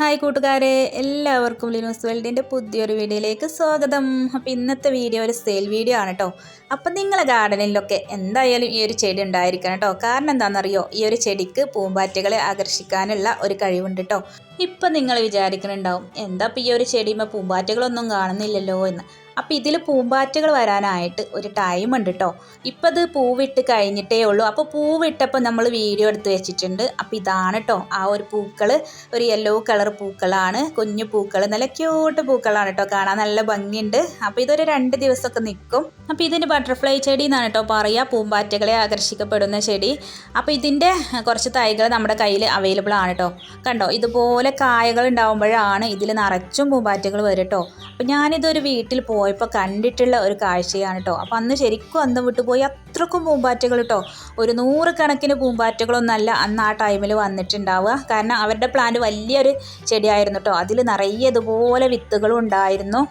Hi കൂട്ടുകാരെ എല്ലാവർക്കും ലിനോസ് വേൾഡിന്റെ പുതിയൊരു വീഡിയോയിലേക്ക് സ്വാഗതം. അപ്പോൾ ഇന്നത്തെ വീഡിയോ ഒരു സെയിൽ വീഡിയോ ആണ് കേട്ടോ അപ്പം നിങ്ങളെ ഗാർഡനിലൊക്കെ എന്തായാലും ഈ ഒരു ചെടി ഉണ്ടായിരിക്കണം കേട്ടോ കാരണം എന്താണെന്നറിയോ ഈ ഒരു ചെടിക്ക് പൂമ്പാറ്റകളെ ആകർഷിക്കാനുള്ള ഒരു കഴിവുണ്ട് കേട്ടോ ഇപ്പം നിങ്ങൾ വിചാരിക്കുന്നുണ്ടാവും എന്താ ഇപ്പം ഈ ഒരു ചെടിയുമ്പോൾ പൂമ്പാറ്റകളൊന്നും കാണുന്നില്ലല്ലോ എന്ന്. അപ്പോൾ ഇതിൽ പൂമ്പാറ്റകൾ വരാനായിട്ട് ഒരു ടൈം ഉണ്ട് കേട്ടോ ഇപ്പം അത് പൂവിട്ട് കഴിഞ്ഞിട്ടേ ഉള്ളൂ. അപ്പോൾ പൂവിട്ടപ്പോൾ നമ്മൾ വീഡിയോ എടുത്ത് വെച്ചിട്ടുണ്ട്. അപ്പോൾ ഇതാണ് കേട്ടോ ആ ഒരു പൂക്കൾ ഒരു യെല്ലോ കളർ പൂക്കളാണ്. കുഞ്ഞു പൂക്കൾ നല്ല ക്യൂട്ട് പൂക്കളാണ് കേട്ടോ കാണാൻ നല്ല ഭംഗിയുണ്ട്. അപ്പോൾ ഇതൊരു രണ്ട് ദിവസമൊക്കെ നിൽക്കും അപ്പോൾ ഇതിന് ബട്ടർഫ്ലൈ ചെടി എന്നാണ് കേട്ടോ പറയുക. പൂമ്പാറ്റകളെ ആകർഷിക്കപ്പെടുന്ന ചെടി. അപ്പോൾ ഇതിന്റെ കുറച്ച് തൈകൾ നമ്മുടെ കയ്യിൽ അവൈലബിൾ ആണ് കേട്ടോ കണ്ടോ? ഇതുപോലെ കായകൾ ഉണ്ടാകുമ്പോഴാണ് ഇതിൽ നിറച്ചും പൂമ്പാറ്റകൾ വരും കേട്ടോ അപ്പോൾ ഞാനിതൊരു വീട്ടിൽ പോയപ്പോൾ കണ്ടിട്ടുള്ള ഒരു കാഴ്ചയാണ് കേട്ടോ അപ്പോൾ അന്ന് ശരിക്കും അന്ന് വിട്ടുപോയി അത്രക്കും പൂമ്പാറ്റകൾ കേട്ടോ ഒരു നൂറ് കണക്കിന് പൂമ്പാറ്റകളൊന്നല്ല അന്ന് ആ ടൈമിൽ വന്നിട്ടുണ്ടാവുക. കാരണം അവരുടെ പ്ലാന്റ് വലിയൊരു ചെടിയായിരുന്നു കേട്ടോ അതിൽ നിറയെ ഇതുപോലെ വിത്തുകളും ഉണ്ടായിരുന്നു.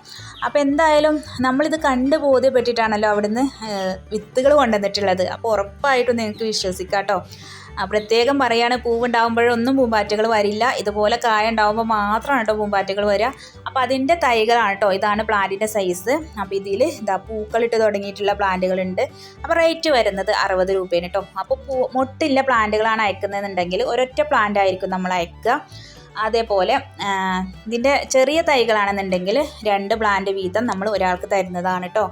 അപ്പോൾ എന്തായാലും നമ്മളിത് കണ്ട് ബോധ്യപ്പെട്ടിട്ടാണല്ലോ അവിടുന്ന് വിത്തുകൾ കൊണ്ടുവന്നിട്ടുള്ളത്. അപ്പോൾ ഉറപ്പായിട്ടും നിങ്ങൾക്ക് വിശ്വസിക്കാം കേട്ടോ പ്രത്യേകം പറയാണ് പൂവുണ്ടാകുമ്പോഴൊന്നും പൂമ്പാറ്റകൾ വരില്ല. ഇതുപോലെ കായ ഉണ്ടാകുമ്പോൾ മാത്രമാണ് കേട്ടോ പൂമ്പാറ്റകൾ വരിക. അപ്പോൾ അതിന്റെ തൈകളാണ് കേട്ടോ ഇതാണ് പ്ലാന്റിന്റെ സൈസ് അപ്പോൾ ഇതിൽ ഇതാ പൂക്കളിട്ട് തുടങ്ങിയിട്ടുള്ള പ്ലാന്റുകളുണ്ട്. അപ്പോൾ റേറ്റ് വരുന്നത് അറുപത് രൂപയാണ് കേട്ടോ അപ്പോൾ പൂ മൊട്ടില്ല പ്ലാന്റുകളാണ് അയക്കുന്നതെന്നുണ്ടെങ്കിൽ ഒരൊറ്റ പ്ലാന്റ് ആയിരിക്കും നമ്മൾ അയക്കുക. അതേപോലെ ഇതിന്റെ ചെറിയ തൈകളാണെന്നുണ്ടെങ്കിൽ രണ്ട് പ്ലാന്റ് വീതം നമ്മൾ ഒരാൾക്ക് തരുന്നതാണ് കേട്ടോ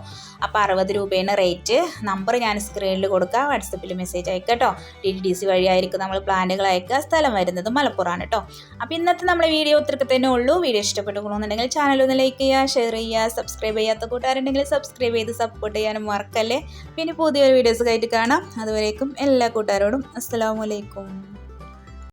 അപ്പോൾ അറുപത് രൂപയാണ് റേറ്റ് നമ്പർ ഞാൻ സ്ക്രീനിൽ കൊടുക്കാം. വാട്സപ്പിൽ മെസ്സേജ് അയക്കുക കേട്ടോ ഡി ഡി സി വഴിയായിരിക്കും നമ്മൾ പ്ലാന്റുകൾ അയക്കുക. സ്ഥലം വരുന്നത് മലപ്പുറമാണ് കേട്ടോ അപ്പോൾ ഇന്നത്തെ നമ്മുടെ വീഡിയോ ഒത്തിരി തന്നെ ഉള്ളൂ. വീഡിയോ ഇഷ്ടപ്പെട്ടുകൊള്ളുന്നുണ്ടെങ്കിൽ ചാനൽ ഒന്ന് ലൈക്ക് ചെയ്യുക ഷെയർ ചെയ്യുക സബ്സ്ക്രൈബ് ചെയ്യാത്ത കൂട്ടുകാരുണ്ടെങ്കിൽ സബ്സ്ക്രൈബ് ചെയ്ത് സപ്പോർട്ട് ചെയ്യാനും മറക്കല്ലേ. പിന്നെ പുതിയൊരു വീഡിയോസ് ആയിട്ട് കാണാം. അതുവരേക്കും എല്ലാ കൂട്ടുകാരോടും അസ്സാം വലൈക്കും